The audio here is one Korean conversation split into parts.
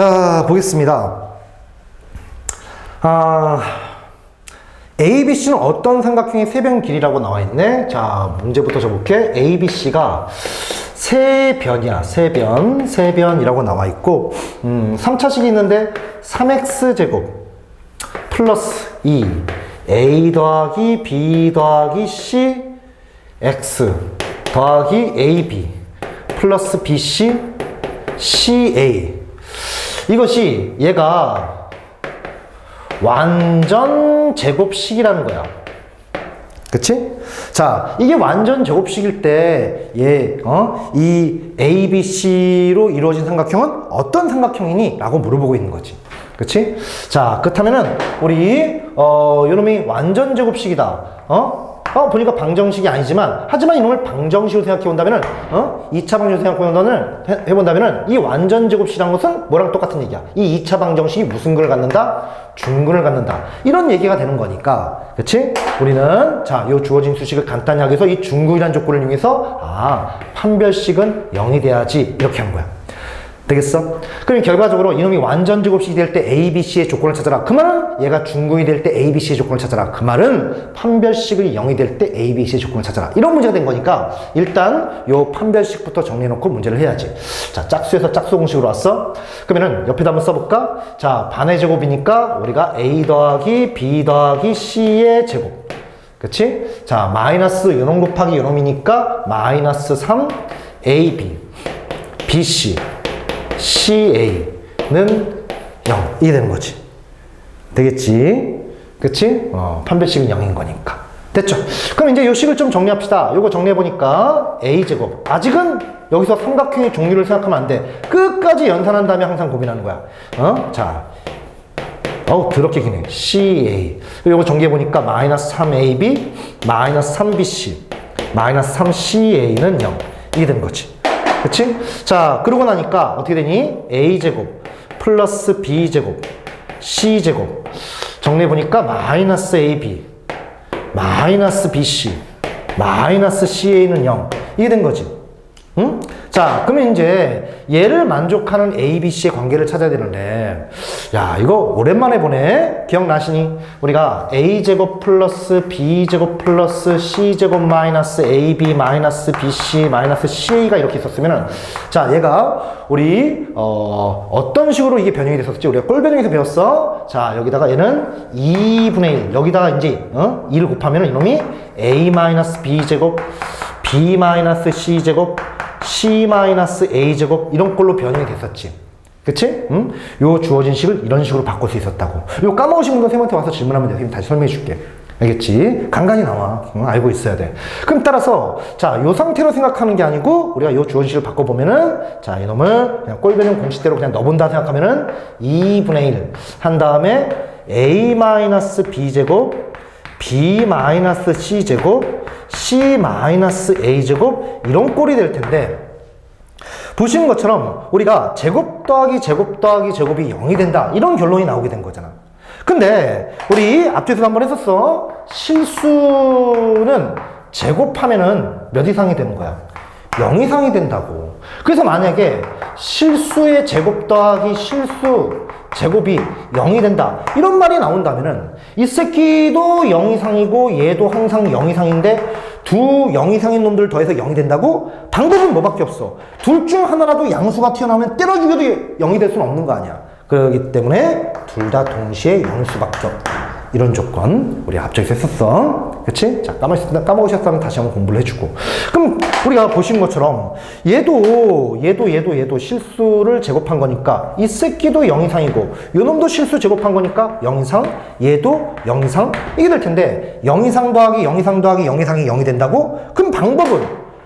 자, 보겠습니다. 아, ABC는 어떤 삼각형의 세변 길이라고 나와 있네? 자, 문제부터 줘볼게. ABC가 세변이야. 세변. 세변이라고 나와 있고, 음, 3차식이 있는데, 3x제곱 플러스 2. A 더하기 B 더하기 C X 더하기 AB 플러스 BC CA. 이것이 얘가 완전 제곱식이라는 거야. 그치? 자, 이게 완전 제곱식일 때, 얘, 어, 이 ABC로 이루어진 삼각형은 어떤 삼각형이니? 라고 물어보고 있는 거지. 그치? 자, 그렇다면은, 우리, 어, 요놈이 완전 제곱식이다. 어? 어, 보니까 방정식이 아니지만, 하지만 이놈을 방정식으로 생각해 본다면은, 어? 2차 방정식으로 생각해 본다면은, 해- 해본다면은, 이 완전 제곱식이라는 것은 뭐랑 똑같은 얘기야. 이 2차 방정식이 무슨 근을 갖는다? 중근을 갖는다. 이런 얘기가 되는 거니까. 그치? 우리는, 자, 요 주어진 수식을 간단히 하기 위해서 이 중근이라는 조건을 이용해서, 아, 판별식은 0이 돼야지. 이렇게 하는 거야. 되겠어? 그럼 결과적으로 이놈이 완전 제곱식이 될 때 A, B, C의 조건을 찾아라. 그 말은 얘가 중근이 될 때 A, B, C의 조건을 찾아라. 그 말은 판별식이 0이 될 때 A, B, C의 조건을 찾아라. 이런 문제가 된 거니까 일단 요 판별식부터 정리해놓고 문제를 해야지. 자, 짝수에서 짝수 공식으로 왔어. 그러면은 옆에다 한번 써볼까? 자, 반의 제곱이니까 우리가 A 더하기 B 더하기 C의 제곱. 그치? 자, 마이너스 요놈 곱하기 요놈이니까 마이너스 3 AB BC CA는 0 이게 되는 거지. 되겠지? 그치? 어, 판별식은 0인 거니까. 됐죠? 그럼 이제 요 식을 좀 정리합시다. 요거 정리해보니까 A제곱. 아직은 여기서 삼각형의 종류를 생각하면 안 돼. 끝까지 연산한 다음에 항상 고민하는 거야. 어? 자. 어우 더럽게 기네. CA 요거 정리해보니까 마이너스 3AB 마이너스 3BC 마이너스 3CA는 0 이게 되는 거지 그치? 자 그러고 나니까 어떻게 되니? A제곱 플러스 B제곱 C제곱 정리해보니까 마이너스 AB 마이너스 BC 마이너스 CA는 0 이게 된 거지 응? 자, 그러면 이제 얘를 만족하는 A, B, C의 관계를 찾아야 되는데, 야, 이거 오랜만에 보네? 기억나시니? 우리가 A제곱 플러스 B제곱 플러스 C제곱 마이너스 AB 마이너스 BC 마이너스 CA가 이렇게 있었으면은, 자, 얘가 우리, 어, 어떤 식으로 이게 변형이 됐었지? 우리가 꼴 변형에서 배웠어? 자, 여기다가 얘는 2분의 1. 여기다가 이제, 어? 2를 곱하면 이놈이 A 마이너스 B제곱 B 마이너스 C 제곱 C 마이너스 A 제곱 이런 걸로 변형이 됐었지. 그치? 응? 요 주어진 식을 이런 식으로 바꿀 수 있었다고. 요 까먹으신 분들 쌤한테 와서 질문하면 돼. 선생님 다시 설명해 줄게. 알겠지? 간간히 나와. 응, 알고 있어야 돼. 그럼 따라서, 자, 요 상태로 생각하는 게 아니고, 우리가 요 주어진 식을 바꿔보면은, 자, 이놈을 그냥 꼴변형 공식대로 그냥 넣어본다 생각하면은, 2분의 1. 한 다음에, A 마이너스 B 제곱, B 마이너스 C 제곱, C 마이너스 A 제곱 이런 꼴이 될 텐데 보시는 것처럼 우리가 제곱 더하기 제곱 더하기 제곱이 0이 된다 이런 결론이 나오게 된 거잖아. 근데 우리 앞뒤에서 한번 했었어. 실수는 제곱하면은 몇 이상이 되는 거야? 0 이상이 된다고. 그래서 만약에 실수의 제곱 더하기 실수 제곱이 0이 된다. 이런 말이 나온다면은 이 새끼도 0 이상이고 얘도 항상 0 이상인데 두 0 이상인 놈들 더해서 0이 된다고? 방법은 뭐밖에 없어. 둘 중 하나라도 양수가 튀어나오면 때려 죽여도 0이 될 수는 없는 거 아니야. 그렇기 때문에 둘 다 동시에 0일 수밖에 없다. 이런 조건 우리 앞쪽에서 했었어. 그치? 자, 까먹으셨, 까먹으셨다면 다시 한번 공부를 해주고. 그럼 우리가 보신 것처럼 얘도, 얘도, 얘도, 얘도 실수를 제곱한 거니까 이 새끼도 0 이상이고 요 놈도 실수 제곱한 거니까 0 이상, 얘도 0 이상 이게 될 텐데 0 이상 더하기 0 이상 더하기 0 이상이 0이 된다고? 그럼 방법은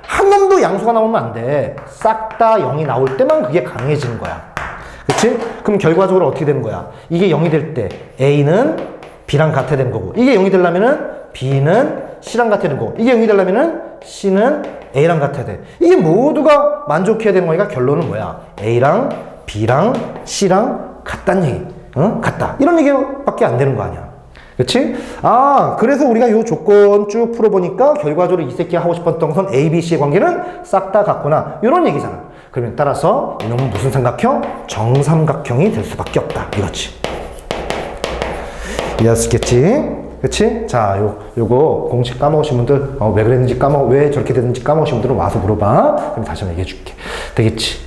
한 놈도 양수가 나오면 안 돼. 싹 다 0이 나올 때만 그게 강해지는 거야. 그치? 그럼 결과적으로 어떻게 되는 거야? 이게 0이 될 때 A는 B랑 같아야 되는 거고 이게 0이 되려면은 B는 C랑 같아야 되는 거고 이게 0이 되려면은 C는 A랑 같아야 돼. 이게 모두가 만족해야 되는 거니까 결론은 뭐야? A랑 B랑 C랑 같다는 얘기. 어? 같다. 이런 얘기밖에 안 되는 거 아니야. 그치? 아, 그래서 우리가 요 조건 쭉 풀어보니까 결과적으로 이 새끼가 하고 싶었던 건 A, B, C의 관계는 싹 다 같구나. 이런 얘기잖아. 그러면 따라서 이놈은 무슨 삼각형? 정삼각형이 될 수밖에 없다. 이거지. 이해했겠지? 그치? 자, 요, 요거 공식 까먹으신 분들, 어, 왜 그랬는지 까먹, 왜 저렇게 됐는지 까먹으신 분들은 와서 물어봐. 그럼 다시 한번 얘기해 줄게. 되겠지?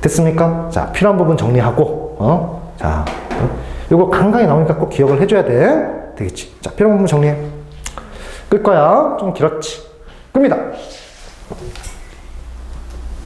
됐습니까? 자, 필요한 부분 정리하고, 어? 자, 어? 요거 간간히 나오니까 꼭 기억을 해줘야 돼. 되겠지? 자, 필요한 부분 정리해. 끌 거야. 좀 길었지? 끕니다.